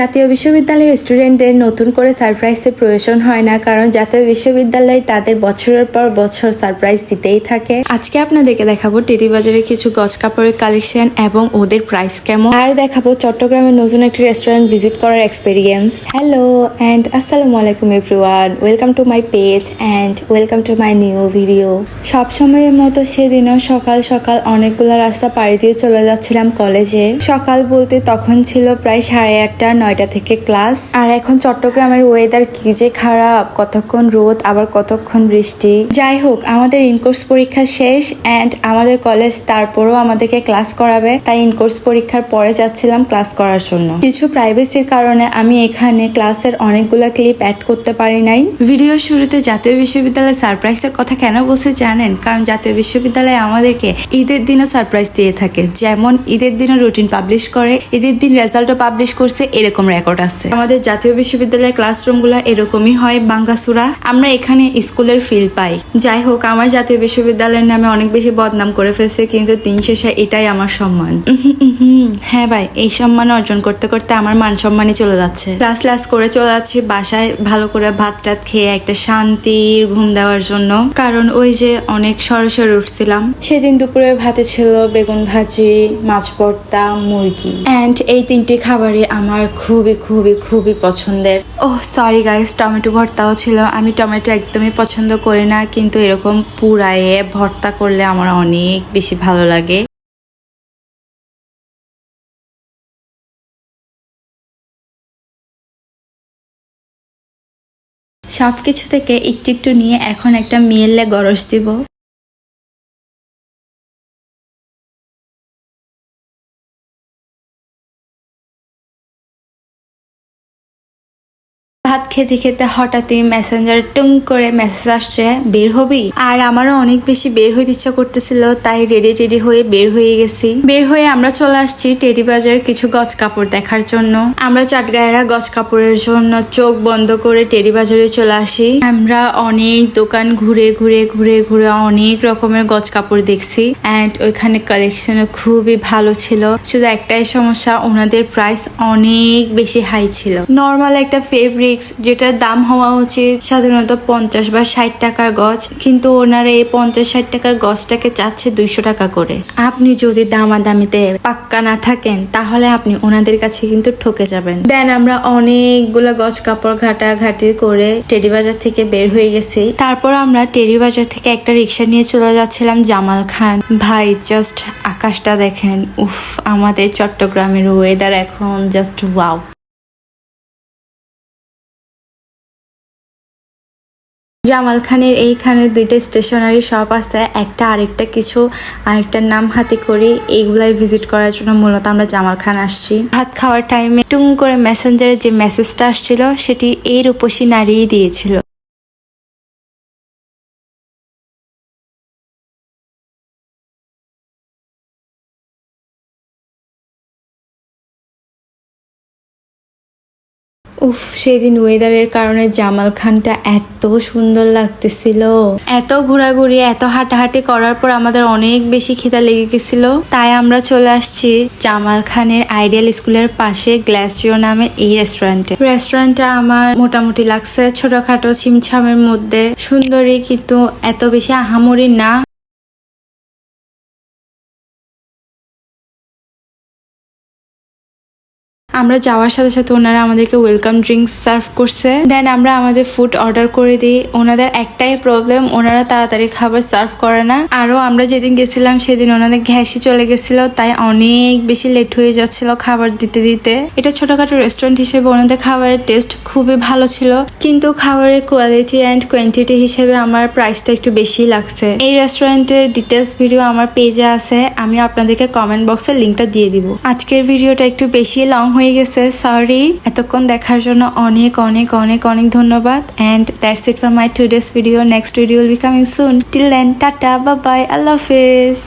জাতীয় বিশ্ববিদ্যালয়ের স্টুডেন্টদের নতুন করে সারপ্রাইজের প্রয়োজন হয় না কারণ জাতীয় বিশ্ববিদ্যালয় তাদের বছরের পর বছর সারপ্রাইজ দিতেই থাকে। আজকে আপনাদেরকে দেখাবো টেরি বাজারের কিছু গজ কাপড়ের কালেকশন এবং ওদের প্রাইস কেমন। আর দেখাবো চট্টগ্রামের নতুন একটি রেস্টুরেন্ট ভিজিট করার এক্সপিরিয়েন্স হ্যালো অ্যান্ড আসসালামু আলাইকুম everyone welcome to my page and welcome to my new video সব সময়ের মতো সেদিনও সকাল সকাল অনেকগুলো রাস্তা পাড়ি দিয়ে চলে যাচ্ছিলাম কলেজে সকাল বলতে তখন ছিল প্রায় সাড়ে আটটা নয়টা থেকে ক্লাস। আর এখন চট্টগ্রামের ওয়েদার কি যে খারাপ, কতক্ষণ রোদ, আবার কতক্ষণ বৃষ্টি। যাই হোক, আমাদের ইনকোর্স পরীক্ষা শেষ অ্যান্ড আমাদের কলেজ তারপরও আমাদেরকে ক্লাস করাবে। তাই ইনকোর্স পরীক্ষার পরে যাচ্ছিলাম ক্লাস করার জন্য। কিছু প্রাইভেসির কারণে আমি এখানে ক্লাসের অনেকগুলো ক্লিপ অ্যাড করতে পারি নাই। ভিডিও শুরুতে জাতীয় বিশ্ববিদ্যালয়ের সারপ্রাইজের কথা কেন বলছে জানেন? কারণ জাতীয় বিশ্ববিদ্যালয় আমাদেরকে ঈদের দিনও সারপ্রাইজ দিয়ে থাকে। যেমন ঈদের দিনও রুটিন পাবলিশ করে, ঈদের দিন রেজাল্টও পাবলিশ করছে, এরকম রেকর্ড আছে। আমাদের জাতীয় বিশ্ববিদ্যালয়ের ক্লাসরুম ক্লাসরুমগুলো এরকমই হয় বাঙ্গাসুরা। আমরা এখানে স্কুলের ফিল পাই। যাই হোক, আমার জাতীয় বিশ্ববিদ্যালয়ের নামে অনেক বেশি বদনাম করে ফেলছে, কিন্তু দিন শেষে এটাই আমার সম্মান। হ্যাঁ ভাই, এই সম্মান অর্জন করতে করতে আমার মান সম্মানই চলে যাচ্ছে। ক্লাস ক্লাস করে চলে যাচ্ছি, বাসায় ভালো করে ভাত টাত খেয়ে একটা শান্তির ঘুম দেওয়ার জন্য। কারণ ওই যে অনেক সরাসরি উঠছিলাম। সেদিন দুপুরের ভাতে ছিল বেগুন ভাজি, মাছ ভর্তা, মুরগি। অ্যান্ড এই তিনটি খাবারই আমার খুবই খুবই খুবই পছন্দের। ওহ সরি গাইস টমেটো ভর্তাও ছিল। আমি টমেটো একদমই পছন্দ করি না, কিন্তু এরকম পুরায়ে ভর্তা করলে আমার অনেক বেশি ভালো লাগে। সব কিছু থেকে একটু একটু নিয়ে এখন একটা মিয়েলে গরস দিব। খেতে খেতে হঠাৎই মেসেঞ্জার টুং করে মেসেজ আসছে, বের হবি? আর আমারও অনেক বেশি বের হইতে ইচ্ছা করতেছিল, তাই রেডি টেডি হয়ে বের হয়ে গেছি। বের হয়ে আমরা চলে আসছি টেডি বাজারের কিছু গজ কাপড় দেখার জন্য। আমরা চাটগায়েরা গজ কাপড়ের জন্য চোখ বন্ধ করে টেডি বাজারে চলে আসি। আমরা অনেক দোকান ঘুরে ঘুরে ঘুরে ঘুরে অনেক রকমের গজ কাপড় দেখছি অ্যান্ড ওইখানে কালেকশনও খুবই ভালো ছিল। শুধু একটাই সমস্যা, ওনাদের প্রাইস অনেক বেশি হাই ছিল। নর্মাল একটা ফেব্রিক্স যেটার দাম হওয়া উচিত সাধারণত পঞ্চাশ বা ষাট টাকার গছ, কিন্তু ওনারা এই পঞ্চাশ ষাট টাকার গছটাকে চাচ্ছে দুইশো টাকা করে। আপনি যদি দামাদামিতে পাক্কা না থাকেন, তাহলে আপনি ওনাদের কাছে কিন্তু ঠকে যাবেন। দেন আমরা অনেকগুলো গছ কাপড় ঘাটা ঘাটি করে টেরি বাজার থেকে বের হয়ে গেছি। তারপর আমরা টেরি বাজার থেকে একটা রিক্সা নিয়ে চলে যাচ্ছিলাম জামাল খান। ভাই জাস্ট আকাশটা দেখেন, উফ, আমাদের চট্টগ্রামের ওয়েদার এখন জাস্ট ওয়াও জামাল খানের এইখানে দুইটা স্টেশনারি শপ আছে, একটা আরেকটা কিছু, আরেকটার নাম হাতে করে এইগুলাই ভিজিট করার জন্য মূলত আমরা জামাল খান আসছি। ভাত খাওয়ার টাইমে টুং করে মেসেঞ্জারে যে মেসেজটা আসছিল, সেটি এই রূপসী নাড়িয়ে দিয়েছিল। উফ, সেদিন ওয়েদারের কারণে জামাল খানটা এত সুন্দর লাগতেছিল। এত ঘোরাঘুরি, এত হাঁটাহাঁটি করার পর আমাদের অনেক বেশি খিদা লেগে গেছিল। তাই আমরা চলে আসছি জামাল খানের আইডিয়াল স্কুলের পাশে গ্লাসিও নামে এই রেস্টুরেন্টে রেস্টুরেন্টটা আমার মোটামুটি লাগছে ছোটখাটো ছিমছামের মধ্যে। সুন্দরী কিন্তু এত বেশি আহামরি না। আমরা যাওয়ার সাথে সাথে ওনারা আমাদেরকে ওয়েলকাম ড্রিঙ্কস সার্ভ করছে। দেন আমরা আমাদের ফুড অর্ডার করে দিই। ওনাদের একটাই প্রবলেম ওনারা তাড়াতাড়ি খাবার সার্ভ করে না। আরও আমরা যেদিন গেছিলাম সেদিন ওনাদের ঘ্যাসি চলে গেছিল, তাই অনেক বেশি লেট হয়ে যাচ্ছিল খাবার দিতে দিতে। এটা ছোটখাটো রেস্টুরেন্ট হিসেবে ওনাদের খাবারের টেস্ট খুবই ভালো ছিল। কিন্তু খাবারের কোয়ালিটি অ্যান্ড কোয়ান্টিটি হিসেবে আমার প্রাইসটা একটু বেশি লাগছে। এই রেস্টুরেন্টের ডিটেলস ভিডিও আমার পেজে আছে, আমি আপনাদেরকে কমেন্ট বক্সে লিঙ্কটা দিয়ে দিব। আজকের ভিডিওটা একটু বেশি লং হয়ে গেছে সরি এতক্ষণ দেখার জন্য অনেক অনেক অনেক অনেক ধন্যবাদ। And that's it for my today's video next video will be coming soon till then tata বা বাই আল্লাহ হাফেজ।